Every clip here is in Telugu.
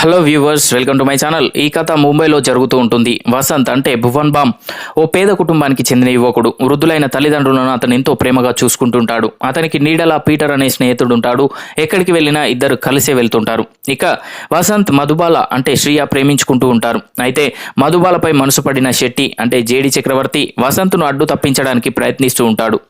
Hello viewers welcome to my channel. ఈ కథ ముంబైలో జరుగుతూ ఉంటుంది. వసంత్ అంటే భువన్ బామ్. ఓ పేద కుటుంబానికి చెందిన యువకుడు. వృద్ధులైన తల్లిదండ్రులను అతను ఎంతో ప్రేమగా చూసుకుంటుంటాడు. అతనికి నీడలా పీటర్ అనే స్నేహితుడు ఉంటాడు ఎక్కడికి వెళ్ళినా ఇద్దరు కలిసే వెళ్తుంటారు. ఇక వసంత్ మధుబాల అంటే శ్రీయ ప్రేమించుకుంటూ ఉంటారు. అయితే మధుబాలపై మనసు పడిన శెట్టి అంటే జేడి చక్రవర్తి వసంత్ను అడ్డు తప్పించడానికి ప్రయత్నిస్తూ ఉంటాడు.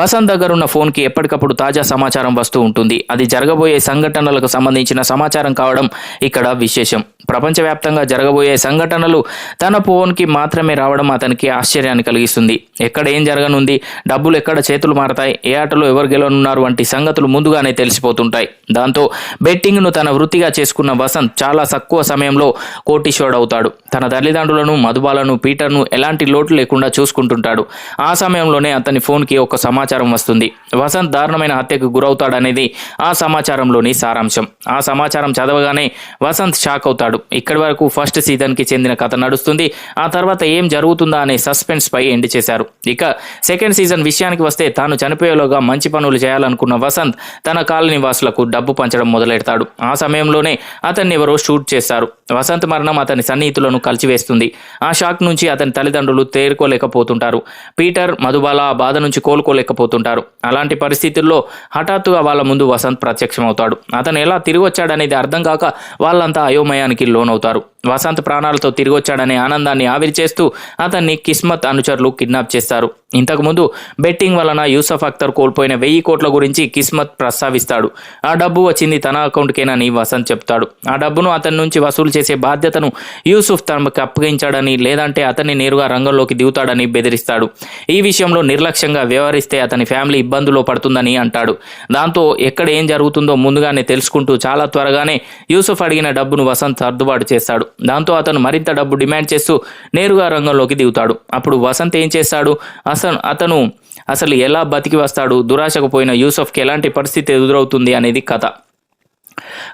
వసంత్ దగ్గరున్న ఫోన్కి ఎప్పటికప్పుడు తాజా సమాచారం వస్తూ ఉంటుంది. అది జరగబోయే సంఘటనలకు సంబంధించిన సమాచారం కావడం ఇక్కడ വിശേഷം. ప్రపంచవ్యాప్తంగా జరగబోయే సంఘటనలు తన ఫోన్కి మాత్రమే రావడం అతనికి ఆశ్చర్యాన్ని కలిగిస్తుంది. ఎక్కడ ఏం జరగనుంది? డబ్బులు ఎక్కడ చేతులు మారతాయి? ఏ ఆటలో ఎవరు గెలవనున్నారు? వంటి సంగతులు ముందుగానే తెలిసిపోతుంటాయి. దాంతో బెట్టింగ్ను తన వృత్తిగా చేసుకున్న వసంత్ చాలా తక్కువ సమయంలో కోటీశ్వరుడు అవుతాడు తన తల్లిదండ్రులను మధుబాలను పీటర్ను ఎలాంటి లోటు లేకుండా చూసుకుంటుంటాడు. ఆ సమయంలోనే అతని ఫోన్కి ఒక సమాచారం వస్తుంది. వసంత్ దారుణమైన హత్యకు గురవుతాడనేది ఆ సమాచారంలోని సారాంశం. ఆ సమాచారం చదవగానే వసంత్ షాక్ అవుతాడు. ఇక్కడి వరకు ఫస్ట్ సీజన్కి చెందిన కథ నడుస్తుంది. ఆ తర్వాత ఏం జరుగుతుందా అనే సస్పెన్స్ పై ఎండ్ చేశారు. ఇక సెకండ్ సీజన్ విషయానికి వస్తే తాను చనిపోయేలోగా మంచి పనులు చేయాలనుకున్న వసంత్ తన కాలనీ వాసులకు డబ్బు పంచడం మొదలెడతాడు. ఆ సమయంలోనే అతన్ని ఎవరో షూట్ చేస్తారు. వసంత్ మరణం అతని సన్నిహితులను కలిచివేస్తుంది. ఆ షాక్ నుంచి అతని తల్లిదండ్రులు తేరుకోలేకపోతుంటారు. పీటర్ మధుబాల ఆ బాధ నుంచి కోలుకోలేకపోతుంటారు. అలాంటి పరిస్థితుల్లో హఠాత్తుగా వాళ్ళ ముందు వసంత్ ప్రత్యక్షమవుతాడు. అతను ఎలా తిరిగి వచ్చాడనేది అర్థం కాక వాళ్ళంతా అయోమయానికి లోనవుతారు వసంత్ ప్రాణాలతో తిరిగి వచ్చాడనే ఆనందాన్ని ఆవిరి చేస్తూ అతన్ని కిస్మత్ అనుచరులు కిడ్నాప్ చేస్తారు. ఇంతకుముందు బెట్టింగ్ వలన యూసఫ్ అఖ్తర్ కోల్పోయిన వెయ్యి కోట్ల గురించి కిస్మత్ ప్రస్తావిస్తాడు. ఆ డబ్బు వచ్చింది తన అకౌంట్కేనని వసంత్ చెప్తాడు. ఆ డబ్బును అతని నుంచి వసూలు చేసే బాధ్యతను యూసుఫ్ తనకు అప్పగించాడని లేదంటే అతన్ని నేరుగా రంగంలోకి దిగుతాడని బెదిరిస్తాడు. ఈ విషయంలో నిర్లక్ష్యంగా వ్యవహరిస్తే అతని ఫ్యామిలీ ఇబ్బందులో పడుతుందని అంటాడు. దాంతో ఎక్కడ ఏం జరుగుతుందో ముందుగానే తెలుసుకుంటూ చాలా త్వరగానే యూసుఫ్ అడిగిన డబ్బును వసంత్ సర్దుబాటు చేస్తాడు. దాంతో అతను మరింత డబ్బు డిమాండ్ చేస్తూ నేరుగా రంగంలోకి దిగుతాడు. అప్పుడు వసంత్ ఏం చేస్తాడు? అసలు అతను అసలు ఎలా బతికి వస్తాడు? దురాశకు పోయిన యూసఫ్కి ఎలాంటి పరిస్థితి ఎదురవుతుంది అనేది కథ.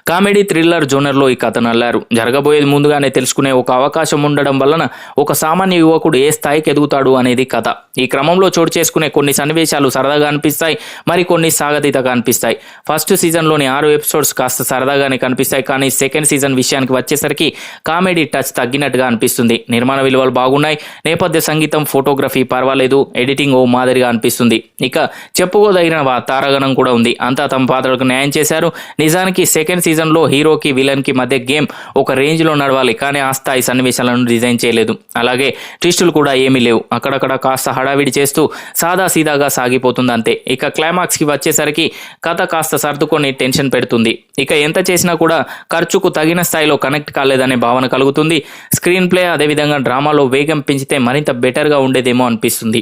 కామెడీ థ్రిల్లర్ జోనర్లో ఈ కథ నల్లారు. జరగబోయేది ముందుగానే తెలుసుకునే ఒక అవకాశం ఉండడం వలన ఒక సామాన్య యువకుడు ఏ స్థాయికి ఎదుగుతాడు అనేది కథ. ఈ క్రమంలో చోటు చేసుకునే కొన్ని సన్నివేశాలు సరదాగా అనిపిస్తాయి మరి కొన్ని సాగతీతగా అనిపిస్తాయి. ఫస్ట్ సీజన్లోని ఆరు ఎపిసోడ్స్ కాస్త సరదాగానే కనిపిస్తాయి కానీ సెకండ్ సీజన్ విషయానికి వచ్చేసరికి కామెడీ టచ్ తగ్గినట్టుగా అనిపిస్తుంది. నిర్మాణ విలువలు బాగున్నాయి నేపథ్య సంగీతం ఫోటోగ్రఫీ పర్వాలేదు ఎడిటింగ్ ఓ మాదిరిగా అనిపిస్తుంది. ఇక చెప్పుకోదగిన తారాగణం కూడా ఉంది. అంతా తమ పాత్రలకు న్యాయం చేశారు. నిజానికి సెకండ్ సెకండ్ సీజన్లో హీరోకి విలన్కి మధ్య గేమ్ ఒక రేంజ్లో నడవాలి కానీ ఆ స్థాయి సన్నివేశాలను డిజైన్ చేయలేదు. అలాగే ట్విస్టులు కూడా ఏమీ లేవు. అక్కడక్కడ కాస్త హడావిడి చేస్తూ సాదా సీదాగా సాగిపోతుంది అంతే. ఇక క్లైమాక్స్కి వచ్చేసరికి కథ కాస్త సర్దుకొని టెన్షన్ పెడుతుంది. ఇక ఎంత చేసినా కూడా ఖర్చుకు తగిన స్థాయిలో కనెక్ట్ కాలేదనే భావన కలుగుతుంది. స్క్రీన్ ప్లే అదేవిధంగా డ్రామాలో వేగం పెంచితే మరింత బెటర్గా ఉండేదేమో అనిపిస్తుంది.